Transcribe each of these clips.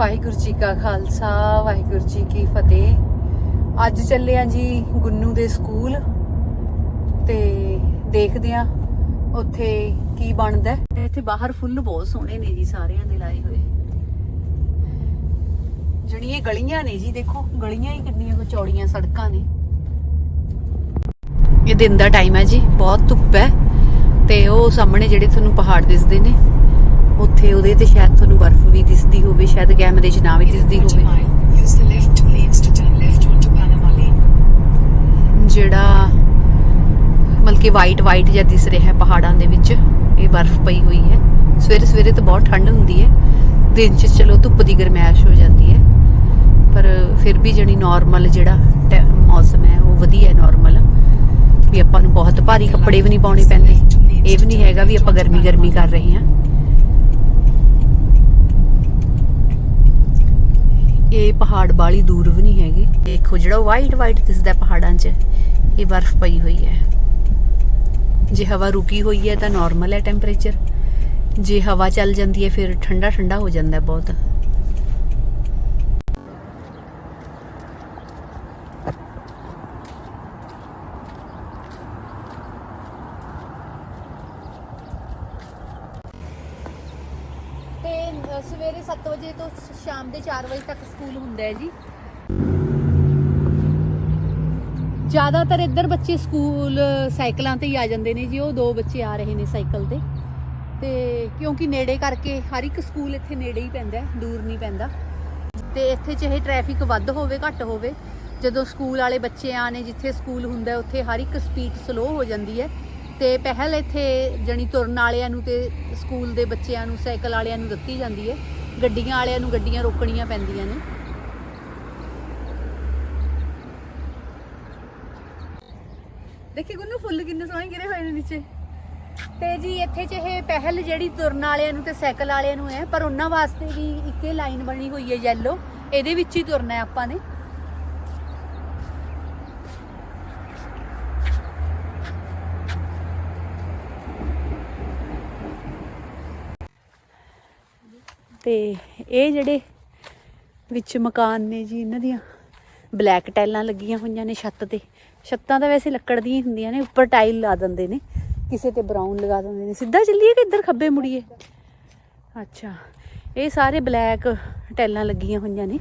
ਵਾਹਿਗੁਰੂ ਜੀ ਕਾ ਖਾਲਸਾ, ਵਾਹਿਗੁਰੂ ਜੀ ਕੀ ਫਤਿਹ। ਅੱਜ ਚੱਲੇ ਆ ਜੀ ਗੁੰਨੂ ਦੇ ਸਕੂਲ ਤੇ ਦੇਖਦੇ ਆਂ ਉੱਥੇ ਕੀ ਬਣਦਾ ਇੱਥੇ ਬਾਹਰ ਫੁੱਲ ਬਹੁਤ ਸੋਹਣੇ ਨੇ ਜੀ ਸਾਰਿਆਂ ਦੇ ਲਾਏ ਹੋਏ। ਜਣੀ ਗਲੀਆਂ ਨੇ ਜੀ, ਦੇਖੋ, ਗਲੀਆਂ ਹੀ ਕਿੰਨੀਆਂ ਕੁ ਚੌੜੀਆਂ ਸੜਕਾਂ ਨੇ। ਇਹ ਦਿਨ ਦਾ ਟਾਈਮ ਹੈ ਜੀ, ਬਹੁਤ ਧੁੱਪ ਹੈ ਤੇ ਉਹ ਸਾਹਮਣੇ ਜਿਹੜੇ ਤੁਹਾਨੂੰ ਪਹਾੜ ਦਿਸਦੇ ਨੇ। ਉੱਥੇ ਉਹਦੇ ਤੇ ਸ਼ਾਇਦ ਤੁਹਾਨੂੰ ਬਰਫ਼ ਵੀ ਦਿਸਦੀ ਹੋਵੇ ਸ਼ਾਇਦ ਕੈਮਰੇ 'ਚ ਨਾ ਵੀ ਦਿਸਦੀ ਹੋਵੇ. ਜਿਹੜਾ ਮਤਲਬ ਕਿ ਵਾਈਟ ਵਾਈਟ ਜਿਹਾ ਦਿਸ ਰਿਹਾ ਹੈ ਪਹਾੜਾਂ ਦੇ ਵਿੱਚ ਇਹ ਬਰਫ਼ ਪਈ ਹੋਈ ਹੈ। ਸਵੇਰੇ ਸਵੇਰੇ ਤਾਂ ਬਹੁਤ ਠੰਡ ਹੁੰਦੀ ਹੈ। ਦਿਨ 'ਚ ਚਲੋ ਧੁੱਪ ਦੀ ਗਰਮੈਸ਼ ਹੋ ਜਾਂਦੀ ਹੈ। ਪਰ ਫਿਰ ਵੀ ਜਿਹੜੀ ਨਾਰਮਲ ਜਿਹੜਾ ਮੌਸਮ ਹੈ ਉਹ ਵਧੀਆ ਨਾਰਮਲ ਵੀ ਆਪਾਂ ਨੂੰ ਬਹੁਤ ਭਾਰੀ ਕੱਪੜੇ ਵੀ ਨਹੀਂ ਪਾਉਣੇ ਪੈਂਦੇ। ਇਹ ਵੀ ਨਹੀਂ ਹੈਗਾ ਵੀ ਆਪਾਂ ਗਰਮੀ ਗਰਮੀ ਕਰ ਰਹੇ ਹਾਂ। ਇਹ ਪਹਾੜ ਬਾਲੀ ਦੂਰ ਵੀ ਨਹੀਂ ਹੈਗੇ। ਦੇਖੋ ਜਿਹੜਾ ਵਾਈਟ ਵਾਈਟ ਦਿਸਦਾ ਪਹਾੜਾਂ 'ਚ, ਇਹ ਬਰਫ਼ ਪਈ ਹੋਈ ਹੈ। ਜੇ ਹਵਾ ਰੁਕੀ ਹੋਈ ਹੈ ਤਾਂ ਨਾਰਮਲ ਹੈ ਟੈਂਪਰੇਚਰ ਜੇ ਹਵਾ ਚੱਲ ਜਾਂਦੀ ਹੈ, ਫਿਰ ਠੰਡਾ ਠੰਡਾ ਹੋ ਜਾਂਦਾ ਬਹੁਤ ਤੇ ਅ, ਸਵੇਰੇ 7 ਵਜੇ ਤੋਂ ਸ- ਸ਼ਾਮ ਦੇ 4 ਵਜੇ ਤੱਕ ਸਕੂਲ ਹੁੰਦਾ ਹੈ ਜੀ। ਜ਼ਿਆਦਾਤਰ ਇੱਧਰ ਬੱਚੇ ਸਕੂਲ, ਸਾਈਕਲਾਂ ਤੇ ਹੀ ਆ ਜਾਂਦੇ ਨੇ ਜੀ। ਉਹ ਦੋ ਬੱਚੇ ਆ ਰਹੇ ਨੇ ਸਾਈਕਲ ਤੇ। ਤੇ ਕਿਉਂਕਿ ਨੇੜੇ ਕਰਕੇ ਹਰ ਇੱਕ ਸਕੂਲ ਇੱਥੇ ਨੇੜੇ ਹੀ ਪੈਂਦਾ ਦੂਰ ਨਹੀਂ ਪੈਂਦਾ। ਤੇ ਇੱਥੇ ਚਾਹੇ ਟ੍ਰੈਫਿਕ ਵੱਧ ਹੋਵੇ, ਘੱਟ ਹੋਵੇ, ਜਦੋਂ ਸਕੂਲ ਵਾਲੇ ਬੱਚੇ ਆਣੇ ਜਿੱਥੇ ਸਕੂਲ ਹੁੰਦਾ ਉੱਥੇ ਹਰ ਇੱਕ ਸਪੀਡ ਸਲੋ ਹੋ ਜਾਂਦੀ ਹੈ। ਤੇ ਪਹਿਲ ਇੱਥੇ ਜਣੀ ਤੁਰਨ ਵਾਲਿਆਂ ਨੂੰ ਤੇ ਸਕੂਲ ਦੇ ਬੱਚਿਆਂ ਨੂੰ, ਸਾਈਕਲ ਵਾਲਿਆਂ ਨੂੰ ਦਿੱਤੀ ਜਾਂਦੀ ਹੈ। ਗੱਡੀਆਂ ਵਾਲਿਆਂ ਨੂੰ ਗੱਡੀਆਂ ਰੋਕਣੀਆਂ ਪੈਂਦੀਆਂ ਨੇ। ਦੇਖੀ ਗੁੰਨੂ, ਫੁੱਲ ਕਿੰਨੇ ਸੋਹਣੇ ਗਿਰੇ ਹੋਏ ਨੇ ਨੀਚੇ। ਤੇ ਜੀ ਇੱਥੇ ਚਾਹੇ ਪਹਿਲ ਜਿਹੜੀ ਤੁਰਨ ਵਾਲਿਆਂ ਨੂੰ ਤੇ ਸਾਈਕਲ ਵਾਲਿਆਂ ਨੂੰ ਹੈ, ਪਰ ਉਹਨਾਂ ਵਾਸਤੇ ਵੀ ਇੱਕੇ ਲਾਈਨ ਬਣੀ ਹੋਈ ਹੈ ਯੈਲੋ ਇਹਦੇ ਵਿੱਚ ਹੀ ਤੁਰਨਾ ਹੈ ਆਪਾਂ ਨੇ। ਤੇ ਇਹ ਜਿਹੜੇ ਵਿੱਚ ਮਕਾਨ ਨੇ ਜੀ ਇਹਨਾਂ ਦੀਆਂ ਬਲੈਕ ਟਾਈਲਾਂ ਲੱਗੀਆਂ ਹੋਈਆਂ ਨੇ ਛੱਤ ਤੇ। ਛੱਤਾਂ ਤਾਂ ਵੈਸੇ ਲੱਕੜ ਦੀਆਂ ਹੀ ਹੁੰਦੀਆਂ ਨੇ, ਉੱਪਰ ਟਾਈਲ ਲਾ ਦਿੰਦੇ ਨੇ। ਕਿਸੇ ਤੇ ਬਰਾਊਨ ਲਗਾ ਦਿੰਦੇ ਨੇ। ਸਿੱਧਾ ਚੱਲੀਏ ਕਿ ਇੱਧਰ ਖੱਬੇ ਮੁੜੀਏ? ਅੱਛਾ, ਇਹ ਸਾਰੇ ਬਲੈਕ ਟਾਈਲਾਂ ਲੱਗੀਆਂ ਹੋਈਆਂ ਨੇ।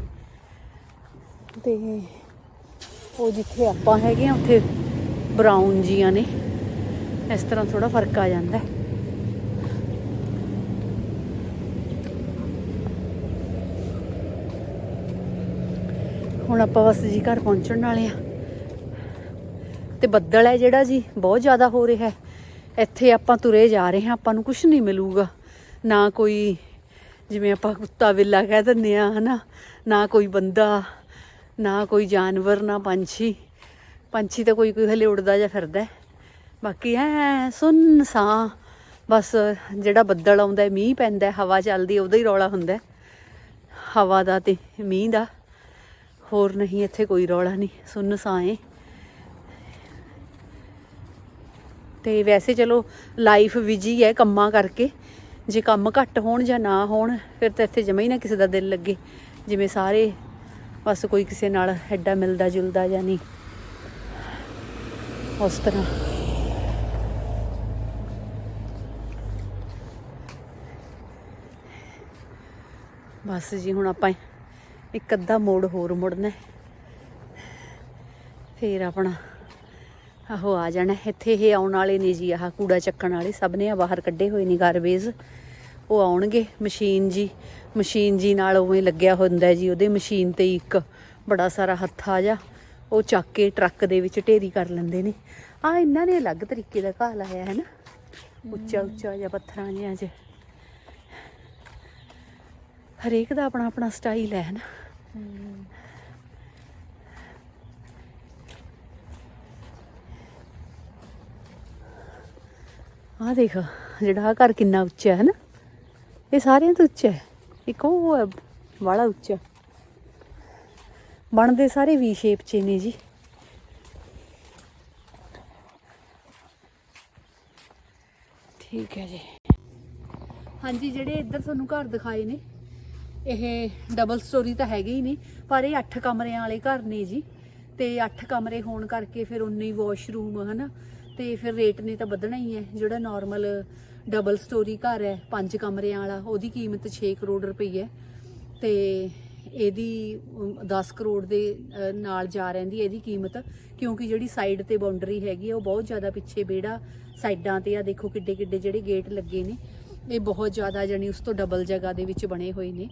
ਤੇ ਉਹ ਜਿੱਥੇ ਆਪਾਂ ਹੈਗੇ ਆ, ਉੱਥੇ ਬਰਾਊਨ ਜੀਆਂ ਨੇ। ਇਸ ਤਰ੍ਹਾਂ ਥੋੜਾ ਫ਼ਰਕ ਆ ਜਾਂਦਾ। ਹੈ ਹੁਣ ਆਪਾਂ ਬਸ ਜੀ ਘਰ ਪਹੁੰਚਣ ਵਾਲੇ ਆ। ਤੇ ਬੱਦਲ ਹੈ ਜਿਹੜਾ ਜੀ, ਬਹੁਤ ਜ਼ਿਆਦਾ ਹੋ ਰਿਹਾ ਹੈ। ਇੱਥੇ ਆਪਾਂ ਤੁਰੇ ਜਾ ਰਹੇ ਹਾਂ, ਆਪਾਂ ਨੂੰ ਕੁਝ ਨਹੀਂ ਮਿਲੂਗਾ। ਨਾ ਕੋਈ ਜਿਵੇਂ ਆਪਾਂ ਕੁੱਤਾ ਬਿੱਲਾ ਕਹਿ ਦਿੰਦੇ ਆ ਹਨਾ? ਨਾ ਕੋਈ ਬੰਦਾ, ਨਾ ਕੋਈ ਜਾਨਵਰ, ਨਾ ਪੰਛੀ। ਪੰਛੀ ਤਾਂ ਕੋਈ ਕੋਈ ਹਲੇ ਉੜਦਾ ਜਾਂ ਫਿਰਦਾ ਬਾਕੀ ਐ ਸੁੰਨ ਸਾਂ। ਬਸ ਜਿਹੜਾ ਬੱਦਲ ਆਉਂਦਾ ਮੀਂਹ ਪੈਂਦਾ ਹਵਾ ਚੱਲਦੀ ਉਹਦਾ ਹੀ ਰੌਲਾ ਹੁੰਦਾ ਹਵਾ ਦਾ ਤੇ ਮੀਂਹ ਦਾ। ਹੋਰ ਨਹੀਂ, ਇੱਥੇ ਕੋਈ ਰੌਲਾ ਨਹੀਂ, ਸੁੰਨ ਸਾਂ ਏ ਤੇ ਵੈਸੇ ਚਲੋ ਲਾਈਫ ਵਿਜੀ ਹੈ ਕੰਮਾਂ ਕਰਕੇ। ਜੇ ਕੰਮ ਘੱਟ ਹੋਣ ਜਾਂ ਨਾ ਹੋਣ, ਫਿਰ ਤਾਂ ਇੱਥੇ ਜਮਾ ਹੀ ਨਾ ਕਿਸੇ ਦਾ ਦਿਲ ਲੱਗੇ। ਜਿਵੇਂ ਸਾਰੇ ਬਸ ਕੋਈ ਕਿਸੇ ਨਾਲ ਐਡਾ ਮਿਲਦਾ ਜੁਲਦਾ ਜਾਂ ਨਹੀਂ। ਉਸ ਤਰ੍ਹਾਂ। ਬਸ ਜੀ, ਹੁਣ ਆਪਾਂ ਇੱਕ ਅੱਧਾ ਮੋੜ ਹੋਰ ਮੁੜਨਾ ਹੈ। ਫੇਰ ਆਪਣਾ ਆਹੋ ਆ ਜਾਣਾ ਇੱਥੇ ਇਹ ਆਉਣ ਵਾਲੇ ਨੇ ਜੀ, ਆਹ ਕੂੜਾ ਚੱਕਣ ਵਾਲੇ ਸਭ ਨੇ ਆ ਬਾਹਰ ਕੱਢੇ ਹੋਏ ਨੇ ਗਾਰਬੇਜ ਉਹ ਆਉਣਗੇ ਮਸ਼ੀਨ ਜੀ। ਮਸ਼ੀਨ ਜੀ ਨਾਲ ਉਵੇਂ ਲੱਗਿਆ ਹੁੰਦਾ ਜੀ, ਉਹਦੇ ਮਸ਼ੀਨ ਤੇ ਇੱਕ ਬੜਾ ਸਾਰਾ ਹੱਥਾ ਜਾ। ਉਹ ਚੱਕ ਕੇ ਟਰੱਕ ਦੇ ਵਿੱਚ ਢੇਰੀ ਕਰ ਲੈਂਦੇ ਨੇ। ਆ ਇਹਨਾਂ ਨੇ ਅਲੱਗ ਤਰੀਕੇ ਦਾ ਘਾਹ ਲਾਇਆ ਹੈ ਨਾ। ਉੱਚਾ ਉੱਚਾ ਜਿਹਾ ਪੱਥਰਾਂ ਜਿਹਾ ਜੇ ਹਰੇਕ ਦਾ ਆਪਣਾ ਆਪਣਾ ਸਟਾਈਲ ਹੈ ਨਾ। ਆਹ ਦੇਖ, ਜਿਹੜਾ ਆਹ ਘਰ ਕਿੰਨਾ ਉੱਚਾ ਹੈ ਨਾ, ਇਹ ਸਾਰਿਆਂ ਤੋਂ ਉੱਚਾ ਹੈ। ਇੱਕ ਉਹ ਹੈ, ਵਾਲਾ ਉੱਚਾ। ਬਣਦੇ ਸਾਰੇ ਵੀ ਸ਼ੇਪ 'ਚ ਨੇ ਜੀ। ਠੀਕ ਹੈ ਜੀ। ਹਾਂਜੀ, ਜਿਹੜੇ ਇੱਧਰ ਤੁਹਾਨੂੰ ਘਰ ਦਿਖਾਏ ਨੇ ਇਹ ਡਬਲ ਸਟੋਰੀ ਤਾਂ ਹੈਗੇ ਹੀ ਨੇ ਪਰ ਇਹ 8 ਕਮਰਿਆਂ ਵਾਲੇ ਘਰ ਨੇ ਜੀ। ਤੇ 8 ਕਮਰੇ ਹੋਣ ਕਰਕੇ ਫਿਰ ਉਨੇ ਹੀ ਵਾਸ਼ਰੂਮ ਹਨਾ? ਤੇ ਫਿਰ ਰੇਟ ਨੇ ਤਾਂ ਵਧਣਾ ਹੀ ਹੈ। ਜਿਹੜਾ ਨਾਰਮਲ ਡਬਲ ਸਟੋਰੀ ਘਰ ਹੈ ਪੰਜ ਕਮਰਿਆਂ ਵਾਲਾ ਉਹਦੀ ਕੀਮਤ 6 ਕਰੋੜ ਰੁਪਈ ਹੈ। ਤੇ ਇਹਦੀ ਅਮ, 10 ਕਰੋੜ ਦੇ ਨਾਲ ਜਾ ਰਹਿੰਦੀ ਇਹਦੀ ਕੀਮਤ ਕਿਉਂਕਿ ਜਿਹੜੀ ਸਾਈਡ ਤੇ ਬਾਉਂਡਰੀ ਹੈਗੀ ਹੈ ਉਹ ਬਹੁਤ ਜ਼ਿਆਦਾ ਪਿੱਛੇ ਵਿਹੜਾ ਸਾਈਡਾਂ ਤੇ ਆ। ਦੇਖੋ ਕਿੱਡੇ ਕਿੱਡੇ ਜਿਹੜੇ ਗੇਟ ਲੱਗੇ ਨੇ। ਇਹ ਬਹੁਤ ਜ਼ਿਆਦਾ ਜਾਨੀ ਉਸ ਤੋਂ ਡਬਲ ਜਗ੍ਹਾ ਦੇ ਵਿੱਚ ਬਣੇ ਹੋਏ ਨੇ।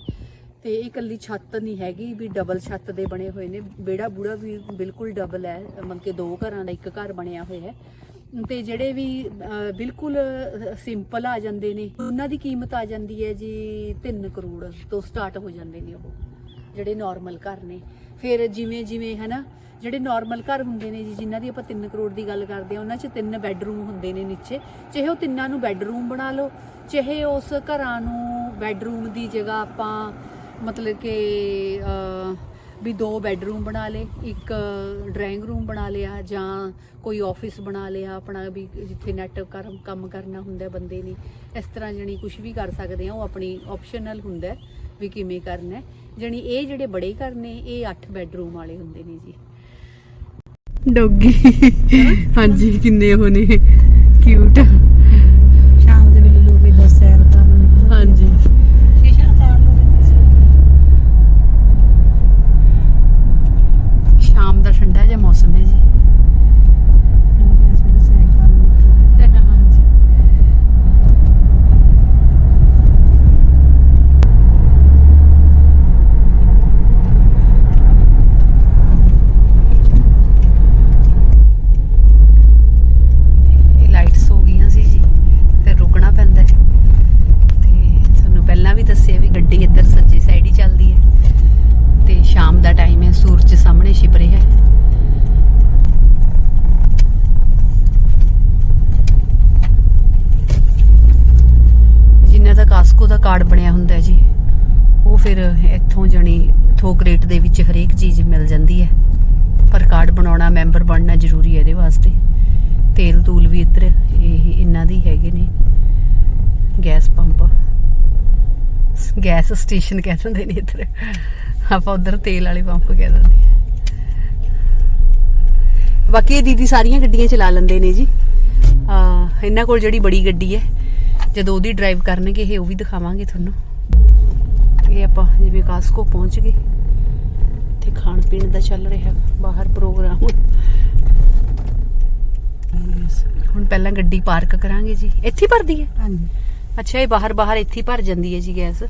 ਤੇ ਇਹ ਇਕੱਲੀ ਛੱਤ ਨਹੀਂ ਹੈਗੀ ਵੀ ਡਬਲ ਛੱਤ ਦੇ ਬਣੇ ਹੋਏ ਨੇ। ਬੇੜਾ ਬੂੜਾ ਵੀ ਬਿਲਕੁਲ ਡਬਲ ਹੈ, ਮਤਲਬ ਕਿ ਦੋ ਘਰਾਂ ਦਾ ਇੱਕ ਘਰ ਬਣਿਆ ਹੋਇਆ ਹੈ। ਤੇ ਜਿਹੜੇ ਵੀ ਬਿਲਕੁਲ ਸਿੰਪਲ ਆ ਜਾਂਦੇ ਨੇ, ਉਹਨਾਂ ਦੀ ਕੀਮਤ ਆ ਜਾਂਦੀ ਹੈ ਜੀ 3 ਕਰੋੜ ਤੋਂ ਸਟਾਰਟ ਹੋ ਜਾਂਦੇ ਨੇ ਉਹ, ਜਿਹੜੇ ਨਾਰਮਲ ਘਰ ਨੇ। ਫਿਰ ਜਿਵੇਂ ਜਿਵੇਂ ਹਨਾ ਜਿਹੜੇ ਨਾਰਮਲ ਘਰ ਹੁੰਦੇ ਨੇ ਜੀ, ਜਿਨ੍ਹਾਂ ਦੀ ਆਪਾਂ 3 ਕਰੋੜ ਦੀ ਗੱਲ ਕਰਦੇ ਆ ਉਹਨਾਂ 'ਚ ਤਿੰਨ ਬੈੱਡਰੂਮ ਹੁੰਦੇ ਨੇ ਨੀਚੇ। ਚਾਹੇ ਉਹ ਤਿੰਨਾਂ ਨੂੰ ਬੈੱਡਰੂਮ ਬਣਾ ਲਓ, ਚਾਹੇ ਉਸ ਘਰਾਂ ਨੂੰ ਬੈੱਡਰੂਮ ਦੀ ਜਗ੍ਹਾ ਆਪਾਂ ਮਤਲਬ ਕਿ ਵੀ ਦੋ ਬੈੱਡਰੂਮ ਬਣਾ ਲੇ ਇੱਕ ਡਰਾਇੰਗ ਰੂਮ ਬਣਾ ਲਿਆ ਜਾਂ ਕੋਈ ਆਫਿਸ ਬਣਾ ਲਿਆ, ਆਪਣਾ ਵੀ ਜਿੱਥੇ ਨੈਟ ਕੰਮ ਕਰਨਾ ਹੁੰਦਾ ਬੰਦੇ ਨੇ ਇਸ ਤਰ੍ਹਾਂ ਜਣੀ ਕੁਝ ਵੀ ਕਰ ਸਕਦੇ ਆ ਉਹ ਆਪਣੀ ਆਪਸ਼ਨਲ ਹੁੰਦਾ ਵੀ ਕਿਵੇਂ ਕਰਨਾ ਹੈ। ਜਣੀ ਇਹ ਜਿਹੜੇ ਬੜੇ ਘਰ ਨੇ, ਇਹ 8 ਬੈੱਡਰੂਮ ਵਾਲੇ ਹੁੰਦੇ ਨੇ ਜੀ। ਡੌਗੀ। ਹਾਂਜੀ ਕਿੰਨੇ ਉਹ ਨੇ। ਕਿਊਟ ਸ਼ਾਮ ਦੇ ਵੇਲੇ ਲੋਕ ਇਦਾਂ ਸੈਰ ਕਰਨ ਹਾਂਜੀ ਸ਼ੀਸ਼ਾ ਤਾਰ ਲੋ ਸ਼ਾਮ ਦਾ ਠੰਡਾ ਜਿਹਾ ਮੌਸਮ ਹੈ ਜੀ ਇਸ ਵੇਲੇ ਸੈਰ ਕਰਨ ਹਾਂਜੀ ਇਹ ਲਾਈਟਸ ਹੋ ਗਈਆਂ ਸੀ ਜੀ ਫਿਰ ਰੁਕਣਾ ਪੈਂਦਾ ਹੈ ਤੇ ਤੁਹਾਨੂੰ ਪਹਿਲਾਂ ਵੀ ਦੱਸਿਆ ਵੀ ਗੱਡੀ ਇੱਧਰ ਸੱਜੇ ਸਾਈਡ ਹੀ ਚੱਲਦੀ ਹੈ ਤੇ ਸ਼ਾਮ ਦਾ ਟਾਈਮ ਹੈ ਸੂਰਜ ਸਾਹਮਣੇ ਛਿਪ ਰਿਹਾ ਹੈ ਜਿਨ੍ਹਾਂ ਦਾ ਕਾਸਕੋ ਦਾ ਕਾਰਡ ਬਣਿਆ ਹੁੰਦਾ ਹੈ ਜੀ ਉਹ ਫਿਰ ਇੱਥੋਂ ਜਣੀ ਥੋਕ ਰੇਟ ਦੇ ਵਿੱਚ ਹਰੇਕ ਚੀਜ਼ ਮਿਲ ਜਾਂਦੀ ਹੈ ਪਰ ਕਾਰਡ ਬਣਾਉਣਾ ਮੈਂਬਰ ਬਣਨਾ ਜ਼ਰੂਰੀ ਹੈ ਇਹਦੇ ਵਾਸਤੇ। ਤੇਲ ਤੂਲ ਵੀ ਇੱਧਰ ਇਹ ਇਹਨਾਂ ਦੀ ਹੈਗੇ ਨੇ। Gas pump. ਗੈਸ ਸਟੇਸ਼ਨ ਕਹਿ ਦਿੰਦੇ ਨੇ ਇੱਧਰ। ਆਪਾਂ ਉਧਰ ਤੇਲ ਵਾਲੇ ਪੰਪ ਕਹਿ ਦਿੰਦੇ ਆ ਬਾਕੀ ਇਹ ਦੀਦੀ ਸਾਰੀਆਂ ਗੱਡੀਆਂ ਚਲਾ ਲੈਂਦੇ ਨੇ ਜੀ। ਆ ਇਹਨਾਂ ਕੋਲ ਜਿਹੜੀ ਬੜੀ ਗੱਡੀ ਹੈ, ਜਦੋਂ ਉਹਦੀ ਡਰਾਈਵ ਕਰਨਗੇ, ਇਹ ਉਹ ਵੀ ਦਿਖਾਵਾਂਗੇ ਤੁਹਾਨੂੰ। ਇਹ ਆਪਾਂ ਜਿਵੇਂ ਕਾਸਕੋ ਪਹੁੰਚ ਗਏ। ਤੇ ਖਾਣ ਪੀਣ ਦਾ ਚੱਲ ਰਿਹਾ ਬਾਹਰ ਪ੍ਰੋਗਰਾਮ। ਹੁਣ ਪਹਿਲਾਂ ਗੱਡੀ ਪਾਰਕ ਕਰਾਂਗੇ ਜੀ। ਇੱਥੇ ਭਰਦੀ ਹੈ? ਹਾਂਜੀ। ਅੱਛਾ ਇਹ ਬਾਹਰ ਬਾਹਰ ਇੱਥੇ ਭਰ ਜਾਂਦੀ ਹੈ ਜੀ ਗੈਸ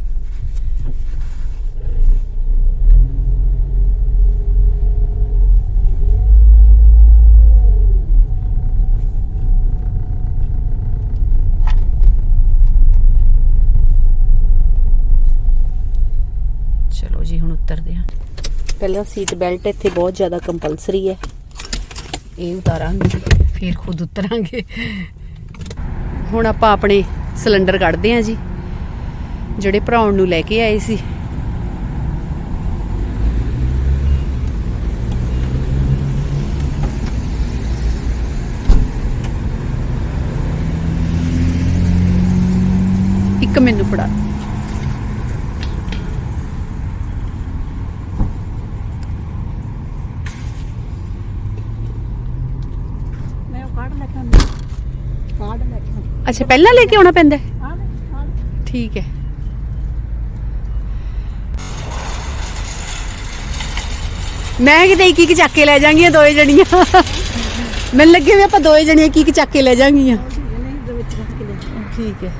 ਚਲੋ ਜੀ ਹੁਣ ਉਤਰਦੇ ਹਾਂ ਪਹਿਲਾਂ ਸੀਟ ਬੈਲਟ ਇੱਥੇ ਬਹੁਤ ਜ਼ਿਆਦਾ ਕੰਪਲਸਰੀ ਹੈ। ਇਹ ਉਤਾਰਾਂਗੇ, ਫਿਰ ਖੁਦ ਉਤਰਾਂਗੇ। ਹੁਣ ਆਪਾਂ ਆਪਣੇ ਸਿਲੰਡਰ ਕੱਢਦੇ ਆਂ ਜੀ, ਜਿਹੜੇ ਭਰਾਉਣ ਨੂੰ ਲੈ ਕੇ ਆਏ ਸੀ ਇੱਕ ਮੈਨੂੰ ਫੜਾ ਮੈਂ ਉਹ ਕਾਰਡ ਲੈ ਕੇ ਆਉਂਦੀ ਕਾਰਡ ਲੈ ਕੇ ਆਉਂਦੀ ਅੱਛਾ ਪਹਿਲਾਂ ਲੈ ਕੇ ਆਉਣਾ ਪੈਂਦਾ ਹੈ? ਠੀਕ ਹੈ। ਮੈਂ ਕਿਤੇ ਇੱਕ ਇੱਕ ਚੱਕ ਕੇ ਲੈ ਜਾਾਂਗੀਆਂ ਦੋਏ ਜਣੀਆਂ। ਮੈਨੂੰ ਲੱਗੇ ਵੀ ਆਪਾਂ ਦੋਏ ਜਣੀਆਂ ਇੱਕ ਇੱਕ ਚੱਕ ਕੇ ਲੈ ਜਾਾਂਗੀਆਂ। ਕੇ ਕੇ। ਠੀਕ ਹੈ।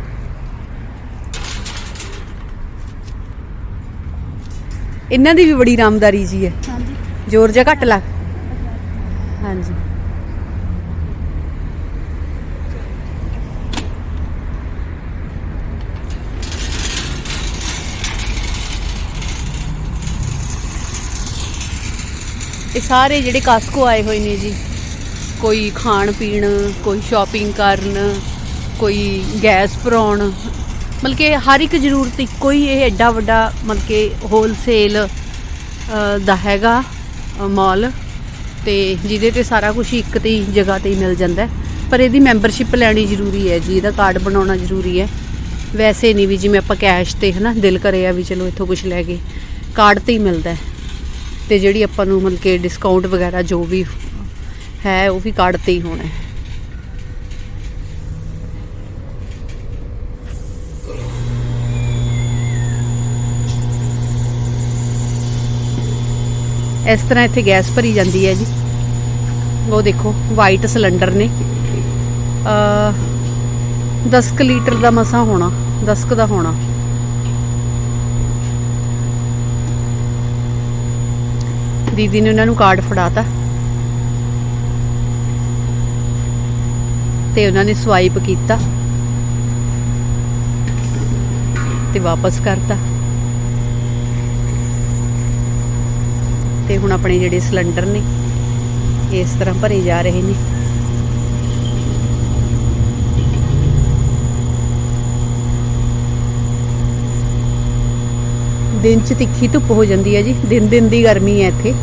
ਇਹਨਾਂ ਦੀ ਵੀ ਬੜੀ ਆਰਾਮਦਾਰੀ ਜੀ ਹੈ। ਹਾਂਜੀ। ਜ਼ੋਰ ਜਿਹਾ ਘੱਟ ਲੱਗ ਹਾਂਜੀ। ਇਹ ਸਾਰੇ ਜਿਹੜੇ ਕਾਸਕੋ ਆਏ ਹੋਏ ਨੇ ਜੀ। ਕੋਈ ਖਾਣ ਪੀਣ, ਕੋਈ ਸ਼ਾਪਿੰਗ ਕਰਨ, ਕੋਈ ਗੈਸ ਭਰਾਉਣ। ਮਤਲਬ ਕਿ ਹਰ ਇੱਕ ਜ਼ਰੂਰਤ ਇੱਕੋ ਹੀ ਇਹ ਐਡਾ ਵੱਡਾ ਮਤਲਬ ਕਿ ਹੋਲਸੇਲ ਦਾ ਹੈਗਾ ਮਾਲ ਤੇ ਜਿਹਦੇ ਤੇ ਸਾਰਾ ਕੁਝ ਇੱਕ ਤੇ ਹੀ ਜਗ੍ਹਾ ਤੇ ਹੀ ਮਿਲ ਜਾਂਦਾ ਪਰ ਇਹਦੀ ਮੈਂਬਰਸ਼ਿਪ ਲੈਣੀ ਜ਼ਰੂਰੀ ਹੈ ਜੀ, ਇਹਦਾ ਕਾਰਡ ਬਣਾਉਣਾ ਜ਼ਰੂਰੀ ਹੈ। ਵੈਸੇ ਨਹੀਂ ਵੀ ਜਿਵੇਂ ਆਪਾਂ ਕੈਸ਼ ਤੇ ਹਨਾ, ਦਿਲ ਕਰਿਆ ਵੀ ਚਲੋ ਇੱਥੋਂ ਕੁਝ ਲੈ ਕੇ ਕਾਰਡ ਤੇ ਹੀ ਮਿਲਦਾ ਹੈ। ਤੇ ਜਿਹੜੀ ਆਪਾਂ ਨੂੰ ਮਤਲਬ ਕਿ ਡਿਸਕਾਊਂਟ ਵਗੈਰਾ ਜੋ ਵੀ ਹੈ, ਉਹ ਵੀ ਕਾਰਡ ਤੇ ਹੀ ਹੋਣਾ ਹੈ। ਇਸ ਤਰ੍ਹਾਂ ਇੱਥੇ ਗੈਸ ਭਰੀ ਜਾਂਦੀ ਹੈ ਜੀ। ਉਹ ਦੇਖੋ ਵਾਈਟ ਸਿਲੰਡਰ ਨੇ। ਅ 10 ਕੁ ਲੀਟਰ ਦਾ ਮਸਾ ਹੋਣਾ 10 ਕੁ ਦਾ ਹੋਣਾ। ਦੀਦੀ ਨੇ ਉਹਨਾਂ ਨੂੰ ਕਾਰਡ ਫੜਾਤਾ। ਤੇ ਉਹਨਾਂ ਨੇ ਸਵਾਈਪ ਕੀਤਾ। ਤੇ ਵਾਪਸ ਕਰਤਾ। ਤੇ ਹੁਣ ਆਪਣੇ ਜਿਹੜੇ ਸਿਲੰਡਰ ਨੇ, ਇਸ ਤਰ੍ਹਾਂ ਭਰੇ ਜਾ ਰਹੇ ਨੇ। ਦਿਨ ਚ ਤਿੱਖੀ ਧੁੱਪ ਹੋ ਜਾਂਦੀ ਹੈ ਜੀ। ਦਿਨ ਦਿਨ ਦੀ ਗਰਮੀ ਹੈ ਇੱਥੇ।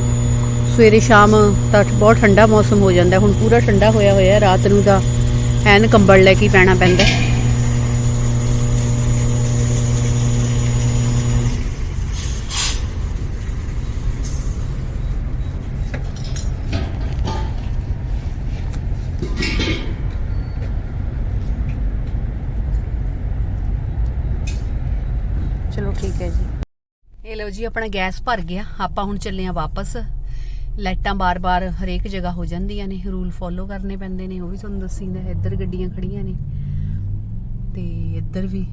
ਸਵੇਰੇ ਸ਼ਾਮ ਤਾਂ ਬਹੁਤ ਠੰਡਾ ਮੌਸਮ ਹੋ ਜਾਂਦਾ। ਹੁਣ ਪੂਰਾ ਠੰਡਾ ਹੋਇਆ ਹੋਇਆ ਰਾਤ ਨੂੰ ਤਾਂ ਐਨ ਕੰਬਲ ਲੈ ਕੇ ਪੈਣਾ ਪੈਂਦਾ ਹੈ। ਚਲੋ ਠੀਕ ਹੈ ਜੀ ਇਹ ਲਓ ਜੀ ਆਪਣਾ ਗੈਸ ਭਰ ਗਿਆ। ਆਪਾਂ ਹੁਣ ਚੱਲੇ ਆ ਵਾਪਸ। ਲਾਈਟਾਂ ਬਾਰ-ਬਾਰ ਹਰੇਕ ਜਗ੍ਹਾ ਹੋ ਜਾਂਦੀਆਂ ਨੇ। ਰੂਲ ਫੋਲੋ ਕਰਨੇ ਪੈਂਦੇ ਨੇ ਉਹ ਵੀ ਤੁਹਾਨੂੰ ਦੱਸੀਂਦਾ ਇੱਧਰ ਗੱਡੀਆਂ ਖੜੀਆਂ ਨੇ। ਤੇ ਇੱਧਰ ਵੀ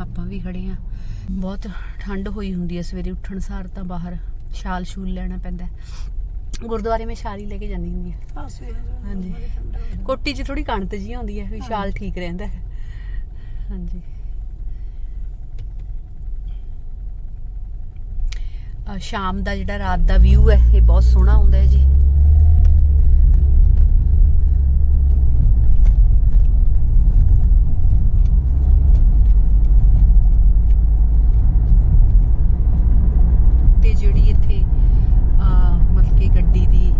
ਆਪਾਂ ਵੀ ਖੜੇ ਆ ਬਹੁਤ ਠੰਡ ਹੋਈ ਹੁੰਦੀ ਹੈ ਸਵੇਰੇ ਉੱਠਣ ਸਾਰ ਤਾਂ ਬਾਹਰ ਸ਼ਾਲ ਸ਼ੂਲ ਲੈਣਾ ਪੈਂਦਾ। ਹੈ। ਗੁਰਦੁਆਰੇ ਮੈਂ ਸ਼ਾਲ ਹੀ ਲੈ ਕੇ ਜਾਂਦੀ ਹੁੰਦੀ ਸਵੇਰੇ ਹਾਂਜੀ। ਕੋਟੀ 'ਚ ਥੋੜੀ ਕਣਤ ਜੀ ਆਉਂਦੀ ਹੈ ਵੀ ਸ਼ਾਲ ਠੀਕ ਰਹਿੰਦਾ ਹੈ। ਹਾਂਜੀ। ਸ਼ਾਮ ਦਾ ਜਿਹੜਾ ਰਾਤ ਦਾ ਵਿਊ ਹੈ ਇਹ ਬਹੁਤ ਸੋਹਣਾ ਹੁੰਦਾ ਹੈ ਜੀ ਤੇ ਜਿਹੜੀ ਇੱਥੇ ਅ, ਮਤਲਬ ਕਿ ਗੱਡੀ ਦੀ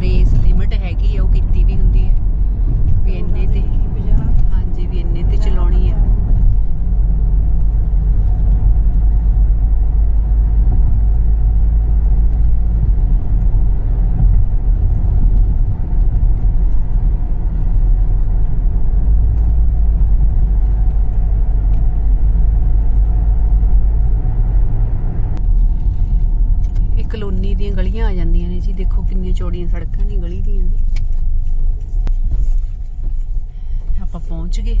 ਰੇਸ ਲਿਮਟ ਹੈਗੀ ਆ ਉਹ ਕੀਤੀ ਵੀ ਹੁੰਦੀ ਹੈ ਵੀ ਇੰਨੇ ਤੇ ਹਾਂਜੀ ਵੀ ਇੰਨੇ ਤੇ ਚਲਾਉਣੀ ਹੈ ਇਹ ਕਲੋਨੀ ਦੀਆਂ ਗਲੀਆਂ ਆ ਜਾਂਦੀਆਂ ਨੇ ਜੀ ਦੇਖੋ ਕਿੰਨੀਆਂ ਚੌੜੀਆਂ ਸੜਕਾਂ ਨੇ ਗਲੀ ਦੀਆਂ ਆਪਾਂ ਪਹੁੰਚ ਗਏ।